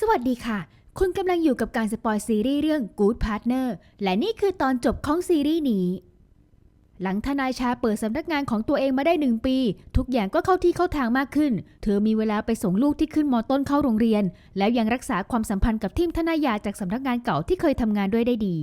สวัสดีค่ะ คุณกำลังอยู่กับการสปอยซีรีส์เรื่อง Good Partner และนี่คือตอนจบของซีรีส์นี้ หลังทนายชาเปิดสำนักงานของตัวเองมาได้หนึ่งปี ทุกอย่างก็เข้าที่เข้าทางมากขึ้น เธอมีเวลาไปส่งลูกที่ขึ้นมต้นเข้าโรงเรียน แล้วยังรักษาความสัมพันธ์กับทีมทนายยาจากสำนักงานเก่าที่เคยทำงานด้วยได้ดี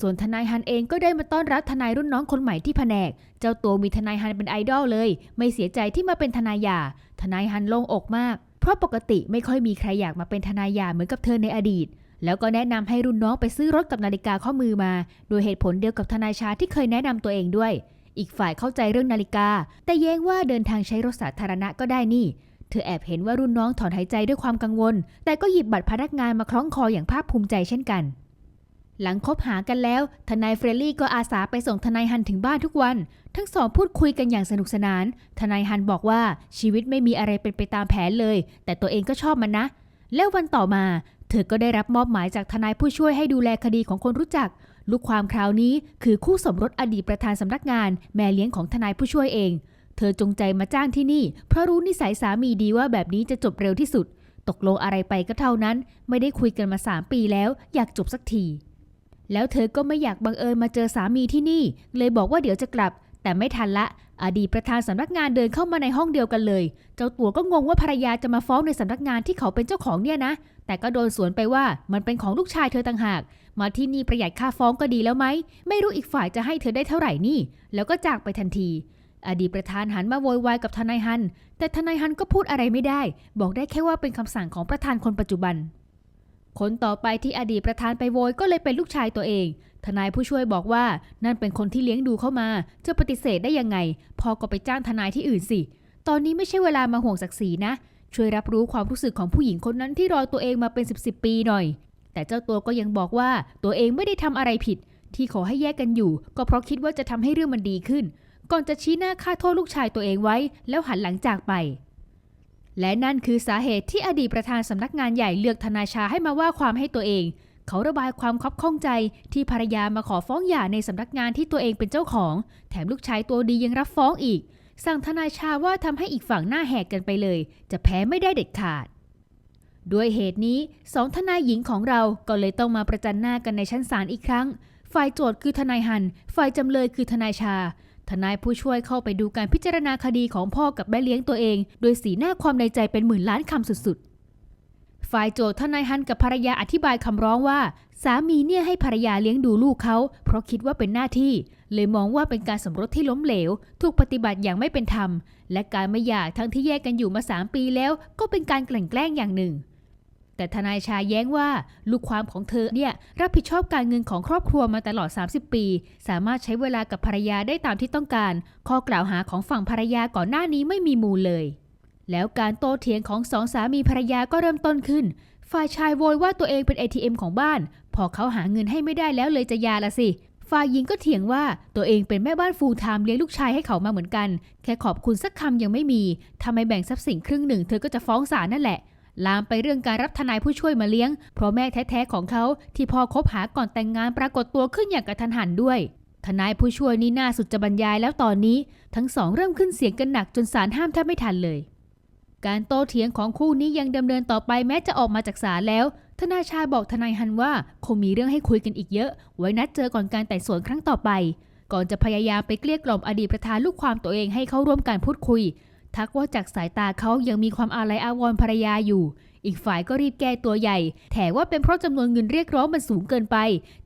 ส่วนทนายฮันเองก็ได้มาต้อนรับทนายรุ่นน้องคนใหม่ที่แผนก เจ้าตัวมีทนายฮันเป็นไอดอลเลย ไม่เสียใจที่มาเป็นทนายหย่า ทนายฮันโล่งอกมาก เพราะปกติไม่ค่อยมีใครอยากมาเป็นทนายหย่าเหมือนกับเธอในอดีต แล้วก็แนะนำให้รุ่นน้องไปซื้อรถกับนาฬิกาข้อมือมา โดยเหตุผลเดียวกับทนายชาที่เคยแนะนำตัวเองด้วย อีกฝ่ายเข้าใจเรื่องนาฬิกา แต่แย้งว่าเดินทางใช้รถสาธารณะก็ได้นี่ เธอแอบเห็นว่ารุ่นน้องถอนหายใจด้วยความกังวล แต่ก็หยิบบัตรพนักงานมาคล้องคออย่างภาคภูมิใจเช่นกัน หลังคบหากันแล้ว ทนายเฟรลี่ก็อาสาไปส่งทนายฮันถึงบ้านทุกวัน ทั้งสองพูดคุยกันอย่างสนุกสนาน ทนายฮันบอกว่าชีวิตไม่มีอะไรเป็นไปตามแผนเลย แต่ตัวเองก็ชอบมันนะ แล้ววันต่อมา เธอก็ได้รับมอบหมายจากทนายผู้ช่วยให้ดูแลคดีของคนรู้จัก ลูกความคราวนี้คือคู่สมรสอดีตประธานสำนักงาน แม่เลี้ยงของทนายผู้ช่วยเอง เธอจงใจมาจ้างที่นี่ เพราะรู้นิสัยสามีดีว่าแบบนี้จะจบเร็วที่สุด ตกลงอะไรไปก็เท่านั้น ไม่ได้คุยกันมาสามปีแล้ว อยากจบสักที แล้วเธอก็ไม่อยากบังเอิญมาเจอสามีที่นี่ เลยบอกว่าเดี๋ยวจะกลับ แต่ไม่ทันละ อดีตประธานสำนักงานเดินเข้ามาในห้องเดียวกันเลย เจ้าตัวก็งงว่าภรรยาจะมาฟ้องในสำนักงานที่เขาเป็นเจ้าของเนี่ยนะ แต่ก็โดนสวนไปว่ามันเป็นของลูกชายเธอต่างหาก มาที่นี่ประหยัดค่าฟ้องก็ดีแล้วไหม ไม่รู้อีกฝ่ายจะให้เธอได้เท่าไหร่นี่ แล้วก็จากไปทันที อดีตประธานหันมาโวยวายกับทนายฮัน แต่ทนายฮันก็พูดอะไรไม่ได้ บอกได้แค่ว่าเป็นคำสั่งของประธานคนปัจจุบัน คนต่อไปที่อดีตประธานไปโวยก็เลยเป็นลูกชายตัวเอง ทนายผู้ช่วยบอกว่านั่นเป็นคนที่เลี้ยงดูเข้ามา จะปฏิเสธได้ยังไง พอก็ไปจ้างทนายที่อื่นสิ ตอนนี้ไม่ใช่เวลามาห่วงศักดิ์ศรีนะ ช่วยรับรู้ความรู้สึกของผู้หญิงคนนั้นที่รอตัวเองมาเป็น 10บสปีหน่อย แต่เจ้าตัวก็ยังบอกว่าตัวเองไม่ได้ทำอะไรผิด ที่ขอให้แยกกันอยู่ ก็เพราะคิดว่าจะทำให้เรื่องมันดีขึ้น ก่อนจะชี้หน้าฆ่าโทษลูกชายตัวเองไว้ แล้วหันหลังจากไป และนั่นคือสาเหตุที่อดีตประธานสำนักงานใหญ่เลือกทนายชาให้มาว่าความให้ตัวเอง เขาระบายความคับข้องใจที่ภรรยามาขอฟ้องหย่าในสำนักงานที่ตัวเองเป็นเจ้าของ แถมลูกชายตัวดียังรับฟ้องอีก สั่งทนายชาว่าทำให้อีกฝั่งหน้าแหกกันไปเลย จะแพ้ไม่ได้เด็ดขาดด้วยเหตุนี้สองทนายหญิงของเราก็เลยต้องมาประจันหน้ากันในชั้นศาลอีกครั้ง ฝ่ายโจทย์คือทนายฮัน ฝ่ายจำเลยคือทนายชา ทนายผู้ช่วยเข้าไปดูการพิจารณาคดีของพ่อกับแม่เลี้ยงตัวเอง โดยสีหน้าความในใจเป็นหมื่นล้านคำสุดๆ ฝ่ายโจทย์ทนายฮันกับภรรยาอธิบายคำร้องว่า สามีเนี่ยให้ภรรยาเลี้ยงดูลูกเขา เพราะคิดว่าเป็นหน้าที่ เลยมองว่าเป็นการสมรสที่ล้มเหลว ถูกปฏิบัติอย่างไม่เป็นธรรม และการไม่หย่าทั้งที่แยกกันอยู่มาสามปีแล้ว ก็เป็นการแกล้งอย่างหนึ่ง แต่ทนายชายแย้งว่าลูกความของเธอเนี่ยรับผิดชอบการเงินของครอบครัวมาตลอด 30 ปี สามารถใช้เวลากับภรรยาได้ตามที่ต้องการ ข้อกล่าวหาของฝั่งภรรยาก่อนหน้านี้ไม่มีมูลเลย แล้วการโต้เถียงของสองสามีภรรยาก็เริ่มต้นขึ้น ฝ่ายชายโวยว่าตัวเองเป็น ATM ของบ้าน พอเขาหาเงินให้ไม่ได้แล้วเลยจะยาละสิฝ่ายหญิงก็เถียงว่าตัวเองเป็นแม่บ้านฟูลไทม์เลี้ยงลูกชายให้เขามาเหมือนกัน แค่ขอบคุณสักคำยังไม่มีทำไมแบ่งทรัพย์สินครึ่งหนึ่งเธอก็จะฟ้องศาลนั่นแหละ ลามไปเรื่องการรับทนายผู้ช่วยมาเลี้ยง เพราะแม่แท้ๆของเขาที่พอคบหาก่อนแต่งงานปรากฏตัวขึ้นอย่างกระทันหันด้วย ทนายผู้ช่วยนี่น่าสุดจะบรรยายแล้วตอนนี้ ทั้งสองเริ่มขึ้นเสียงกันหนักจนศาลห้ามแทบไม่ทันเลย การโต้เถียงของคู่นี้ยังดำเนินต่อไปแม้จะออกมาจากศาลแล้ว ทนายชายบอกทนายฮันว่าคงมีเรื่องให้คุยกันอีกเยอะ ไว้นัดเจอก่อนการไต่สวนครั้งต่อไป ก่อนจะพยายามไปเกลี้ยกล่อมอดีตประธานลูกความตัวเองให้เข้าร่วมการพูดคุย ทักว่าจากสายตาเขายังมีความอาลัยอาวรณ์ภรรยาอยู่ อีกฝ่ายก็รีบแก้ตัวใหญ่ แถว่าเป็นเพราะจำนวนเงินเรียกร้องมันสูงเกินไป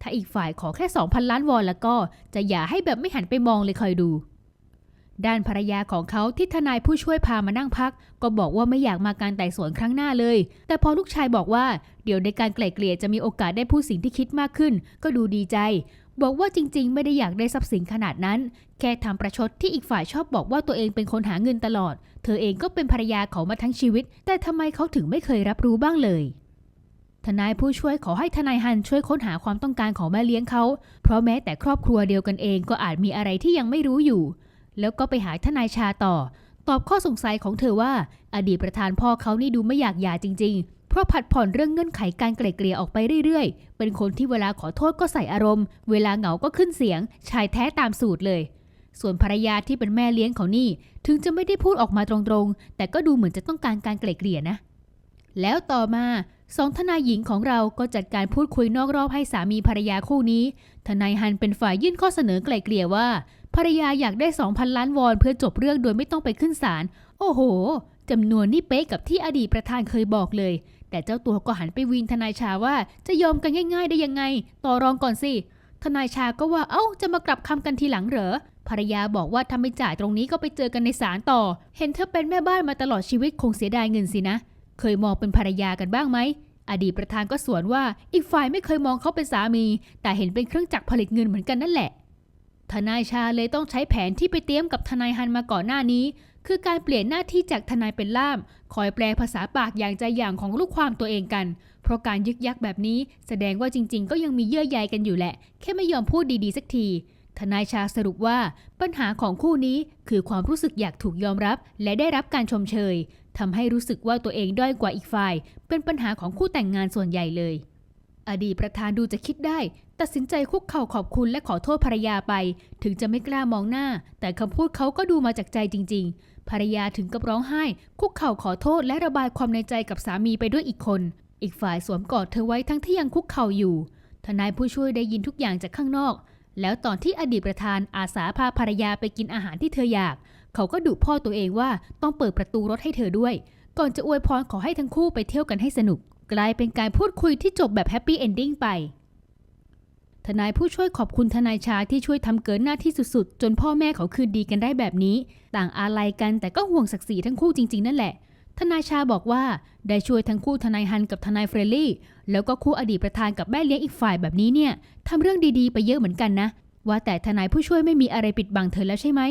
ถ้าอีกฝ่ายขอแค่ 2,000 ล้านวอนแล้วก็ จะอย่าให้แบบไม่หันไปมองเลยคอยดูด้านภรรยาของเขาที่ทนายผู้ช่วยพามานั่งพัก ก็บอกว่าไม่อยากมาการไต่สวนครั้งหน้าเลย แต่พอลูกชายบอกว่า เดี๋ยวในการไกล่เกลี่ยจะมีโอกาสได้พูดสิ่งที่คิดมากขึ้น ก็ดูดีใจ บอกว่าจริงๆ ไม่ได้อยากได้ทรัพย์สินขนาดนั้น แค่ทำประชดที่อีกฝ่ายชอบบอกว่าตัวเองเป็นคนหาเงินตลอด เธอเองก็เป็นภรรยาเขามาทั้งชีวิต แต่ทำไมเขาถึงไม่เคยรับรู้บ้างเลยทนายผู้ช่วยขอให้ทนายฮันช่วยค้นหาความต้องการของแม่เลี้ยงเขา เพราะแม้แต่ครอบครัวเดียวกันเองก็อาจมีอะไรที่ยังไม่รู้อยู่ แล้วก็ไปหาทนายชาต่อ ตอบข้อสงสัยของเธอว่า อดีตประธานพ่อเขานี่ดูไม่อยากหย่าจริง ๆ เพราะผัดผ่อนเรื่องเงื่อนไขการไกล่เกลี่ยออกไปเรื่อยๆ เป็นคนที่เวลาขอโทษก็ใส่อารมณ์ เวลาเหงาก็ขึ้นเสียง ชายแท้ตามสูตรเลย ส่วนภรรยาที่เป็นแม่เลี้ยงเขานี่ ถึงจะไม่ได้พูดออกมาตรงๆ แต่ก็ดูเหมือนจะต้องการการไกล่เกลี่ยนะ แล้วต่อมาสองทนายหญิงของเราก็จัดการพูดคุยนอกรอบให้สามีภรรยาคู่นี้ ทนายฮันเป็นฝ่ายยื่นข้อเสนอไกล่เกลี่ยว่า ภรรยาอยากได้ 2,000 ล้านวอนเพื่อจบเรื่องโดยไม่ต้องไปขึ้นศาล โอ้โหจำนวนนี่เป๊ะกับที่อดีตประธานเคยบอกเลย แต่เจ้าตัวก็หันไปวินทนายชาว่าจะยอมกันง่าย ๆ ได้ยังไง ต่อรองก่อนสิ ทนายชาก็ว่าเอ้าจะมากลับคำกันทีหลังเหรอภรรยาบอกว่าถ้าไม่จ่ายตรงนี้ก็ไปเจอกันในศาลต่อ เห็นเธอเป็นแม่บ้านมาตลอดชีวิตคงเสียดายเงินสินะ เคยมองเป็นภรรยากันบ้างไหม อดีตประธานก็สวนว่าอีกฝ่ายไม่เคยมองเขาเป็นสามี แต่เห็นเป็นเครื่องจักรผลิตเงินเหมือนกันนั่นแหละ ทนายชาเลยต้องใช้แผนที่ไปเตรียมกับทนายฮันมาก่อนหน้านี้ คือการเปลี่ยนหน้าที่จากทนายเป็นล่าม คอยแปลภาษาปากอย่างใจอย่างของลูกความตัวเองกัน เพราะการยึกยักแบบนี้ แสดงว่าจริง ๆ ก็ยังมีเยื่อใยกันอยู่แหละ แค่ไม่ยอมพูดดีๆสักที ทนายชาสรุปว่า ปัญหาของคู่นี้คือความรู้สึกอยากถูกยอมรับ และได้รับการชมเชยทำให้รู้สึกว่าตัวเองด้อยกว่าอีกฝ่าย เป็นปัญหาของคู่แต่งงานส่วนใหญ่เลย อดีตประธานดูจะคิดได้ ตัดสินใจคุกเข่าขอบคุณและขอโทษภรรยาไป ถึงจะไม่กล้ามองหน้า แต่คำพูดเขาก็ดูมาจากใจจริง ๆ ภรรยาถึงกับร้องไห้ คุกเข่าขอโทษและระบายความในใจกับสามีไปด้วยอีกคน อีกฝ่ายสวมกอดเธอไว้ทั้งที่ยังคุกเข่าอยู่ ทนายผู้ช่วยได้ยินทุกอย่างจากข้างนอก แล้วตอนที่อดีตประธานอาสาพาภรรยาไปกินอาหารที่เธออยาก เขาก็ดุพ่อตัวเองว่าต้องเปิดประตูรถให้เธอด้วย ก่อนจะอวยพรขอให้ทั้งคู่ไปเที่ยวกันให้สนุก กลายเป็นการพูดคุยที่จบแบบแฮปปี้เอนดิ้งไป ทนายผู้ช่วยขอบคุณทนายชาที่ช่วยทำเกินหน้าที่สุดๆ จนพ่อแม่เขาคืนดีกันได้แบบนี้ ต่างอาลัยกันแต่ก็ห่วงศักดิ์ศรีทั้งคู่จริงๆ นั่นแหละ ทนายชาบอกว่าได้ช่วยทั้งคู่ทนายฮันกับทนายเฟรลลี่ แล้วก็คู่อดีตประธานกับแม่เลี้ยงอีกฝ่ายแบบนี้เนี่ยทำเรื่องดีๆ ไปเยอะเหมือนกันนะ ว่าแต่ทนายผู้ช่วยไม่มีอะไรปิดบังเธอแล้วใช่ไหม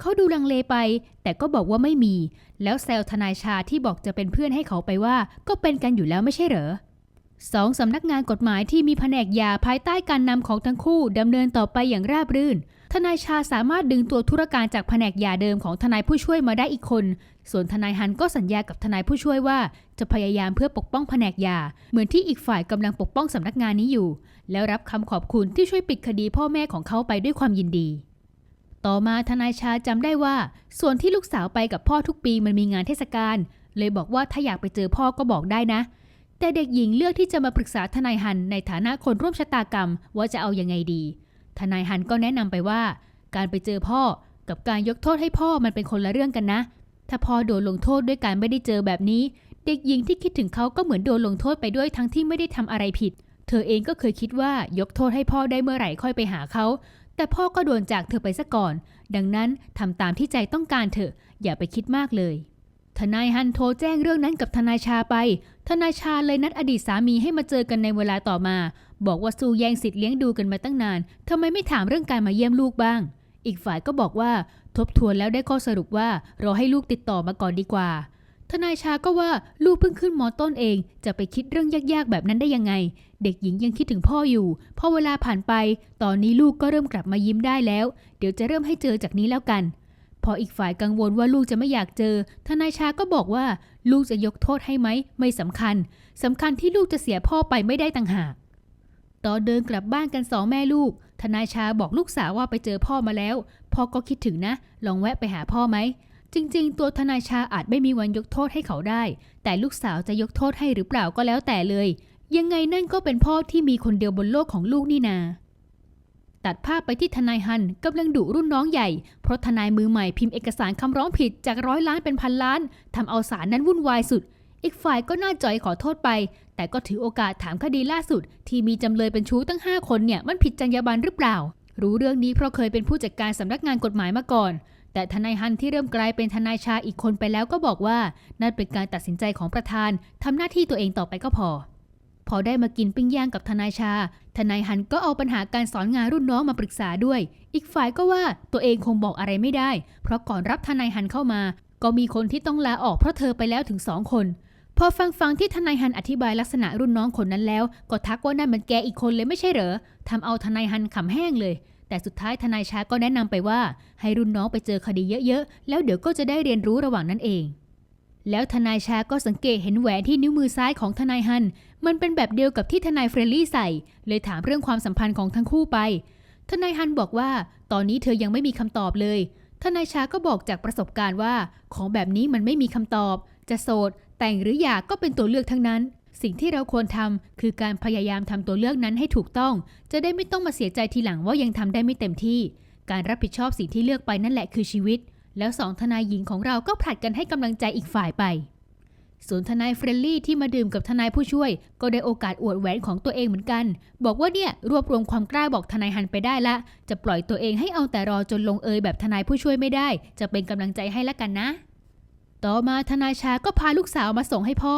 เขาดูลังเลไป แต่ก็บอกว่าไม่มี แล้วแซวทนายชาที่บอกจะเป็นเพื่อนให้เขาไปว่า ก็เป็นกันอยู่แล้วไม่ใช่เหรอสองสำนักงานกฎหมายที่มีแผนกยาภายใต้การนำของทั้งคู่ดำเนินต่อไปอย่างราบรื่น ทนายชาสามารถดึงตัวธุรการจากแผนกยาเดิมของทนายผู้ช่วยมาได้อีกคน ส่วนทนายฮันก็สัญญากับทนายผู้ช่วยว่า จะพยายามเพื่อปกป้องแผนกยา เหมือนที่อีกฝ่ายกำลังปกป้องสำนักงานนี้อยู่ แล้วรับคำขอบคุณที่ช่วยปิดคดีพ่อแม่ของเขาไปด้วยความยินดี ต่อมาทนายชาจำได้ว่า ส่วนที่ลูกสาวไปกับพ่อทุกปีมันมีงานเทศกาลเลยบอกว่าถ้าอยากไปเจอพ่อก็บอกได้นะ แต่เด็กหญิงเลือกที่จะมาปรึกษาทนายฮันในฐานะคนร่วมชะตากรรมว่าจะเอายังไงดี ทนายฮันก็แนะนำไปว่า การไปเจอพ่อกับการยกโทษให้พ่อมันเป็นคนละเรื่องกันนะ ถ้าพ่อโดนลงโทษด้วยการไม่ได้เจอแบบนี้ เด็กหญิงที่คิดถึงเขาก็เหมือนโดนลงโทษไปด้วยทั้งที่ไม่ได้ทำอะไรผิด เธอเองก็เคยคิดว่ายกโทษให้พ่อได้เมื่อไหร่ค่อยไปหาเขา แต่พ่อก็โดนจากเธอไปซะก่อน ดังนั้นทำตามที่ใจต้องการเถอะ อย่าไปคิดมากเลย ทนายฮันโทรแจ้งเรื่องนั้นกับทนายชาไป ทนายชาเลยนัดอดีตสามีให้มาเจอกันในเวลาต่อมา บอกว่าสู้แย่งสิทธิ์เลี้ยงดูกันมาตั้งนานทำไมไม่ถามเรื่องการมาเยี่ยมลูกบ้าง อีกฝ่ายก็บอกว่า ทบทวนแล้วได้ข้อสรุปว่ารอให้ลูกติดต่อมาก่อนดีกว่า ทนายชาก็ว่าลูกเพิ่งขึ้นมอต้นเอง จะไปคิดเรื่องยากๆแบบนั้นได้ยังไง เด็กหญิงยังคิดถึงพ่ออยู่ พอเวลาผ่านไป ตอนนี้ลูกก็เริ่มกลับมายิ้มได้แล้ว เดี๋ยวจะเริ่มให้เจอจากนี้แล้วกัน พออีกฝ่ายกังวลว่าลูกจะไม่อยากเจอ ทนายชาก็บอกว่า ลูกจะยกโทษให้ไหมไม่สำคัญสำคัญที่ลูกจะเสียพ่อไปไม่ได้ต่างหากตอนเดินกลับบ้านกันสองแม่ลูก ทนายชาบอกลูกสาวว่าไปเจอพ่อมาแล้ว พ่อก็คิดถึงนะ ลองแวะไปหาพ่อไหม จริง ๆ ตัวทนายชาอาจไม่มีวันยกโทษให้เขาได้ แต่ลูกสาวจะยกโทษให้หรือเปล่าก็แล้วแต่เลย ยังไงนั่นก็เป็นพ่อที่มีคนเดียวบนโลกของลูกนี่นา ตัดภาพไปที่ทนายฮันกำลังดุรุ่นน้องใหญ่ เพราะทนายมือใหม่พิมพ์เอกสารคำร้องผิดจากร้อยล้านเป็นพันล้านทำเอาสารนั้นวุ่นวายสุด อีกฝ่ายก็น่าจอยขอโทษไป แต่ก็ถือโอกาสถามคดีล่าสุด ที่มีจำเลยเป็นชู้ตั้ง 5 คนเนี่ยมันผิดจรรยาบรรณหรือเปล่า รู้เรื่องนี้เพราะเคยเป็นผู้จัดการสำนักงานกฎหมายมาก่อน แต่ทนายฮันที่เริ่มกลายเป็นทนายชาอีกคนไปแล้วก็บอกว่านั่นเป็นการตัดสินใจของประธานทำหน้าที่ตัวเองต่อไปก็พอ พอได้มากินปิ้งย่างกับทนายชา ทนายฮันก็เอาปัญหาการสอนงานรุ่นน้องมาปรึกษาด้วย อีกฝ่ายก็ว่าตัวเองคงบอกอะไรไม่ได้ เพราะก่อนรับทนายฮันเข้ามา ก็มีคนที่ต้องลาออกเพราะเธอไปแล้วถึงสองคนพอฟังฟังที่ทนายฮันอธิบายลักษณะรุ่นน้องคนนั้นแล้ว ก็ทักว่านั่นมันแกอีกคนเลยไม่ใช่เหรอทำเอาทนายฮันขำแห้งเลย แต่สุดท้ายทนายชาก็แนะนำไปว่า ให้รุ่นน้องไปเจอคดีเยอะๆ แล้วเดี๋ยวก็จะได้เรียนรู้ระหว่างนั้นเอง แล้วทนายชาก็สังเกตเห็นแหวนที่นิ้วมือซ้ายของทนายฮัน มันเป็นแบบเดียวกับที่ทนายเฟรนลี่ใส่ เลยถามเรื่องความสัมพันธ์ของทั้งคู่ไป ทนายฮันบอกว่า ตอนนี้เธอยังไม่มีคำตอบเลย ทนายชาก็บอกจากประสบการณ์ว่า ของแบบนี้มันไม่มีคำตอบ จะโสด แต่งหรือหย่าก็เป็นตัวเลือกทั้งนั้น สิ่งที่เราควรทำคือการพยายามทำตัวเลือกนั้นให้ถูกต้อง จะได้ไม่ต้องมาเสียใจทีหลังว่ายังทำได้ไม่เต็มที่ การรับผิดชอบสิ่งที่เลือกไปนั่นแหละคือชีวิต แล้วสองทนายหญิงของเราก็ผลัดกันให้กำลังใจอีกฝ่ายไปส่วนทนายเฟรนลี่ที่มาดื่มกับทนายผู้ช่วย ก็ได้โอกาสอวดแหวนของตัวเองเหมือนกัน บอกว่าเนี่ยรวบรวมความกล้าบอกทนายฮันไปได้ละ จะปล่อยตัวเองให้เอาแต่รอจนลงเอยแบบทนายผู้ช่วยไม่ได้ จะเป็นกำลังใจให้ละกันนะ ต่อมาทนายชาก็พาลูกสาวมาส่งให้พ่อ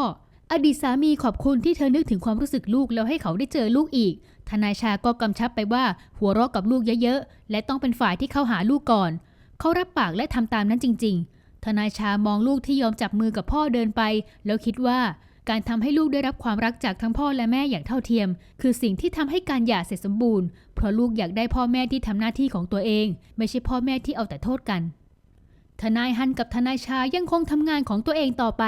อดีตสามีขอบคุณที่เธอนึกถึงความรู้สึกลูกแล้วให้เขาได้เจอลูกอีก ทนายชาก็กำชับไปว่าหัวเราะกับลูกเยอะๆ และต้องเป็นฝ่ายที่เข้าหาลูกก่อน เขารับปากและทำตามนั้นจริง ๆ ทนายชามองลูกที่ยอมจับมือกับพ่อเดินไป แล้วคิดว่าการทำให้ลูกได้รับความรักจากทั้งพ่อและแม่อย่างเท่าเทียม คือสิ่งที่ทำให้การหย่าเสร็จสมบูรณ์ เพราะลูกอยากได้พ่อแม่ที่ทำหน้าที่ของตัวเอง ไม่ใช่พ่อแม่ที่เอาแต่โทษกัน ทนายฮันกับทนายชายังคงทำงานของตัวเองต่อไป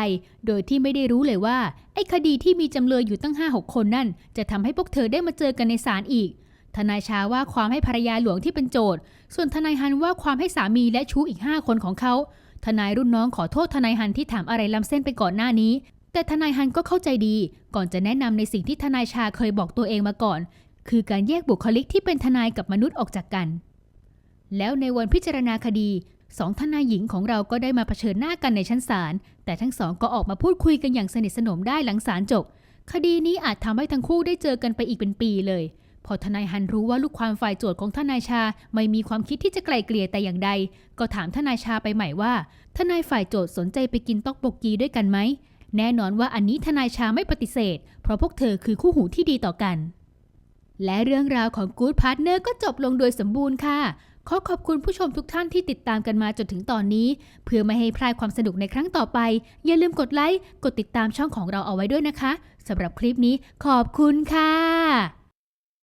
โดยที่ไม่ได้รู้เลยว่า ไอ้คดีที่มีจำเลยอยู่ตั้ง 5-6 คนนั่น จะทำให้พวกเธอได้มาเจอกันในศาลอีก ทนายชาว่าความให้ภรรยาหลวงที่เป็นโจทย์ ส่วนทนายฮันว่าความให้สามีและชู้อีก 5 คนของเขา ทนายรุ่นน้องขอโทษทนายฮันที่ถามอะไรล้ำเส้นไปก่อนหน้านี้ แต่ทนายฮันก็เข้าใจดี ก่อนจะแนะนำในสิ่งที่ทนายชาเคยบอกตัวเองมาก่อน คือการแยกบุคลิกที่เป็นทนายกับมนุษย์ออกจากกันแล้วในวันพิจารณาคดี สองทนายหญิงของเราก็ได้มาเผชิญหน้ากันในชั้นศาล แต่ทั้งสองก็ออกมาพูดคุยกันอย่างสนิทสนมได้หลังศาลจบ คดีนี้อาจทำให้ทั้งคู่ได้เจอกันไปอีกเป็นปีเลย พอทนายฮันรู้ว่าลูกความฝ่ายโจทย์ของทนายชาไม่มีความคิดที่จะไกลเกลี่ยแต่อย่างใด ก็ถามทนายชาไปใหม่ว่า ทนายฝ่ายโจทย์สนใจไปกินต๊อกโบกีด้วยกันไหม แน่นอนว่าอันนี้ทนายชาไม่ปฏิเสธ เพราะพวกเธอคือคู่หูที่ดีต่อกัน และเรื่องราวของ Good Partner ก็จบลงโดยสมบูรณ์ค่ะ ขอขอบคุณผู้ชมทุกท่านที่ติดตามกันมาจนถึงตอนนี้ เพื่อไม่ให้พลาดความสนุกในครั้งต่อไป อย่าลืมกดไลค์ กดติดตามช่องของเราเอาไว้ด้วยนะคะสำหรับคลิปนี้ขอบคุณค่ะ